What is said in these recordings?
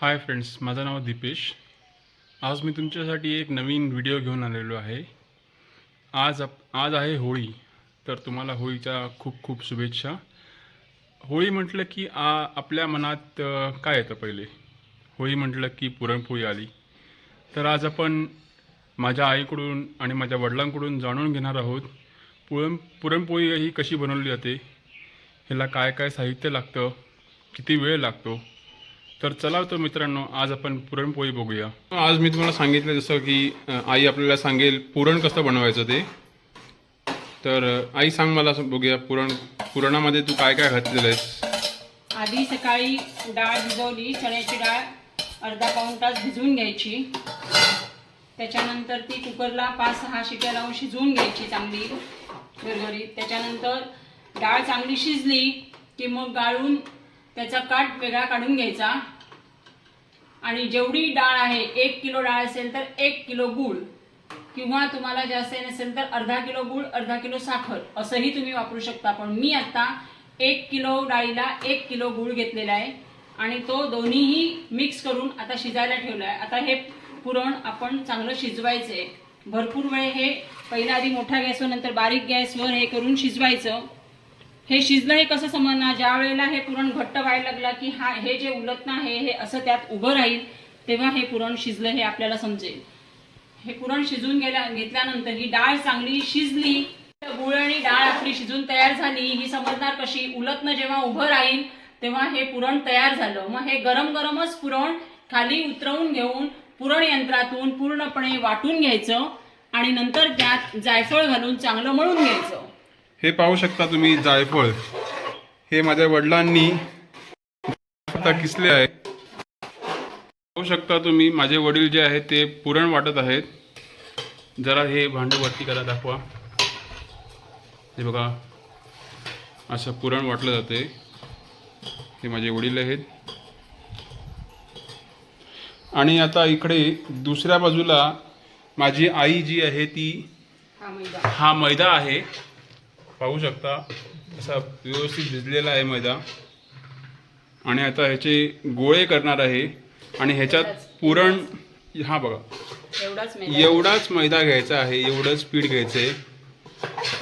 Hi friends माझं नाव दीपेश. आज मी तुमच्यासाठी एक नवीन व्हिडिओ घेऊन आलेलो आहे. आज आप आज आहे होळी तर तुम्हाला होळीच्या खूप खूप शुभेच्छा. होळी म्हटलं की आ आपल्या मनात काय येतं पहिले? होळी म्हटलं की पुरणपोळी आली. तर आज आपण माझ्या आईकडून आणि माझ्या वडिलांकडून जाणून घेणार आहोत पुरण पुरणपोळी ही कशी बनवली जाते? ह्याला काय काय साहित्य लागतं? किती वेळ लागतो? तर चला तर मित्रांनो आज आपण पुरणपोळी बघूया. आज मी तुम्हाला सांगितलं जसं की आई आपल्याला सांगेल पुरण कसं बनवायचं ते. तर आई सांग मला असं बघूया पुरण पुरणामध्ये तू काय काय घातलेलं आहेस? आधी सकाळी डाळ भिजवली चण्याची डाळ अर्धा पाऊण तास भिजवून घ्यायची. त्याच्यानंतर ती कुकरला पाच सहा शिट्या लावून शिजवून घ्यायची चांगली घरघरीत. त्याच्यानंतर डाळ चांगली शिजली की मग गाळून त्याचा काट वेगळा काढून घ्यायचा. आणि जेवढी डाळ आहे एक किलो डाळ असेल तर एक किलो गूळ. किंवा तुम्हाला जास्त नसेल तर अर्धा किलो गूळ अर्धा किलो साखर असंही तुम्ही वापरू शकता. पण मी आता एक किलो डाळीला एक किलो गूळ घेतलेला आहे. आणि तो दोन्हीही मिक्स करून आता शिजायला ठेवला आहे आता हे पुरण आपण चांगलं शिजवायचं आहे भरपूर वेळ हे पहिल्या आधी मोठ्या गॅसवर नंतर बारीक गॅसवर हे करून शिजवायचं. हे शिजलं हे कसं समजणार ज्या वेळेला हे पुरण घट्ट व्हायला लागला की हा हे जे उलटणं आहे हे असं त्यात उभं राहील तेव्हा हे पुरण शिजलं हे आपल्याला समजेल. हे पुरण शिजून गेल्या घेतल्यानंतर ही डाळ चांगली शिजली तर गुळ आणि डाळ आपली शिजून तयार झाली. ही समजणार कशी? उलटणं जेव्हा उभं राहील तेव्हा हे पुरण तयार झालं. मग हे गरम गरमच पुरण खाली उतरवून घेऊन पुरण यंत्रातून पूर्णपणे वाटून घ्यायचं आणि नंतर त्यात जायफळ घालून चांगलं मळून घ्यायचं. हे पाहू शकता तुम्ही जायफळ. हे माझ्या वडिलांनी आता किसले आहे. पाहू शकता तुम्ही माझे वडील जे आहेत ते पुरण वाटत आहेत. जरा हे भांडं वरती करा दाखवा. हे बघा असं पुरण वाटलं जाते. हे माझे वडील आहेत. आणि आता इकडे दुसऱ्या बाजूला माझी आई जी आहे ती हा मैदा. हा मैदा आहे. पाहू शकता असा व्यवस्थित भिजलेला आहे मैदा. आणि आता ह्याचे गोळे करणार आहे. आणि ह्याच्यात पुरण हा बघा. एवढाच मैदा. एवढाच मैदा घ्यायचा आहे एवढंच पीठ घ्यायचं आहे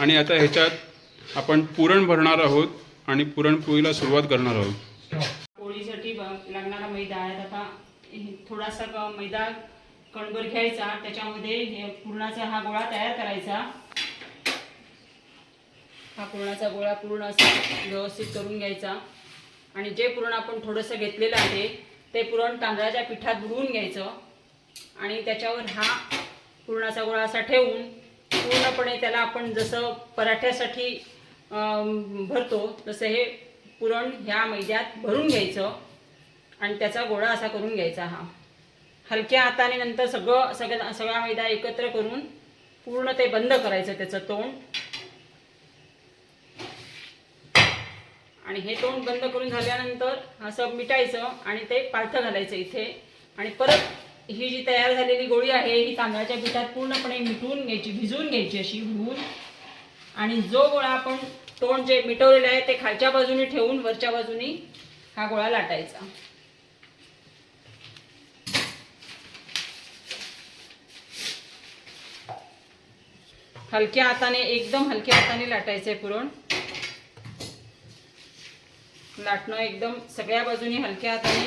आणि आता ह्याच्यात आपण पुरण भरणार आहोत आणि पुरणपोळीला सुरुवात करणार आहोत. पोळीसाठी लागणारा मैदा आहे. आता थोडासा मैदा कणभर घ्यायचा. त्याच्यामध्ये पुरणाचा हा गोळा तयार करायचा. हा पुरणाचा गोळा पूर्ण असा व्यवस्थित करून घ्यायचा. आणि जे पुरण आपण थोडंसं घेतलेलं आहे ते पुरण तांदळाच्या पिठात बुडवून घ्यायचं. आणि त्याच्यावर हा पुरणाचा गोळा असा ठेवून पूर्णपणे त्याला आपण जसं पराठ्यासाठी भरतो तसं हे पुरण ह्या मैद्यात भरून घ्यायचं. आणि त्याचा गोळा असा करून घ्यायचा हा. हलक्या हाताने नंतर सगळं सगळं सगळा मैदा एकत्र करून पूर्ण ते बंद करायचं त्याचं तोंड. आणि हे तोंड बंद करून झाल्यानंतर असं मिटायचं आणि ते पालथं घालायचं इथे. आणि परत ही जी तयार झालेली गोळी आहे ही तांदळाच्या पिठात पूर्णपणे मिटवून घ्यायची भिजवून घ्यायची अशी धुवून आणि जो गोळा आपण तोंड जे मिटवलेलं आहे ते खालच्या बाजूने ठेवून वरच्या बाजूनी हा गोळा लाटायचा. हलक्या हाताने एकदम हलक्या हाताने लाटायचंय पुरण. लाटणं एकदम सगळ्या बाजूनी हलक्या हाताने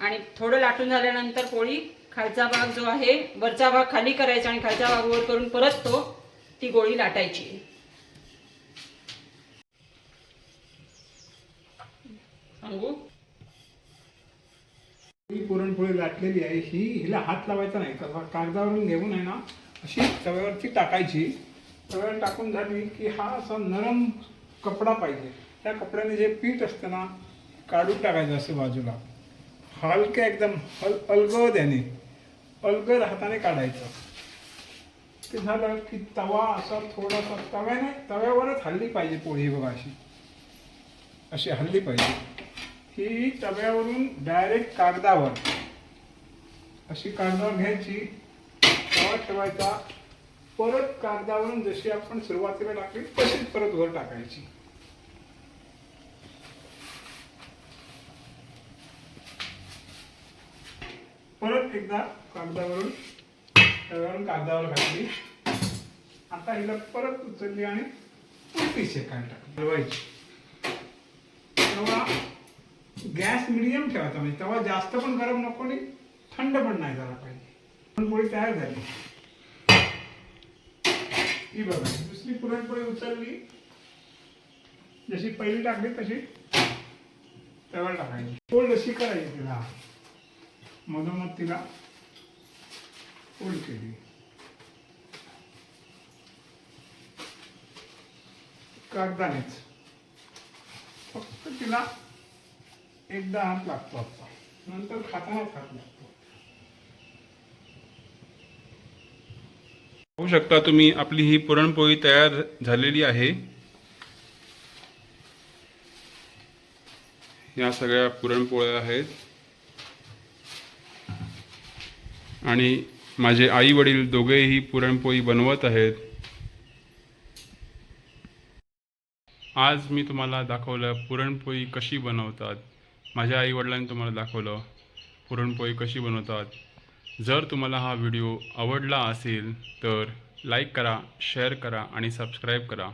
आणि थोडं लाटून झाल्यानंतर पोळी खालचा भाग जो आहे वरचा भाग खाली करायचा आणि खालचा भाग वर करून परत तो ती गोळी लाटायची. सांगू ही पुरणपोळी लाटलेली आहे ही हिला हात लावायचा नाही. कागदावरून घेऊन आहे ना अशी तव्यावरती टाकायची. तव्यावर टाकून झाली की हा असा नरम कपडा पाहिजे. त्या कपड्याने जे पीठ असतं ना काढून टाकायचं असं बाजूला. हलकं एकदम हल अलगद याने अलगद हाताने काढायचं. ते झालं की तवा असा थोडासा तव्याने तव्यावरच हल्ली पाहिजे पोळी बघा अशी. अशी हल्ली पाहिजे. ही तव्यावरून डायरेक्ट कागदावर अशी कागदावर घ्यायची. तवा ठेवायचा. परत कागदावरून जशी आपण सुरुवातीला टाकली तशीच परत वर टाकायची. परत एकदा कागदावरून तव्यावरून कागदावर घातली. आता हिला परत उचलली आणि उलटी शेकायला टाकली. हलवायची. तेव्हा गॅस मिडियम ठेवायचा म्हणजे तेव्हा जास्त पण गरम नको आणि थंड पण नाही झाला पाहिजे. पुरणपोळी तयार झाली. ही बघा दुसरी पुरणपोळी उचलली. जशी पहिली टाकली तशी तव्यावर टाकायची. पोळ जशी करायची तिला. मधोमध तिला फोल्ड केली कागदानेच फक्त तिला एकदा हात लागतो आता. नंतर खातानाच हात लागतो. पाहू शकता तुम्ही आपली ही पुरणपोळी तयार झालेली आहे. या सगळ्या पुरणपोळ्या आहेत. आणि माझे आई वडील दोघेही पुरणपोळी बनवत आहेत. आज मी तुम्हाला दाखवलं पुरणपोळी कशी बनवतात. माझ्या आई वडिलांनी तुम्हाला दाखवलं पुरणपोळी कशी बनवतात. जर तुम्हाला हा व्हिडिओ आवडला असेल तर लाईक करा शेअर करा आणि सबस्क्राईब करा.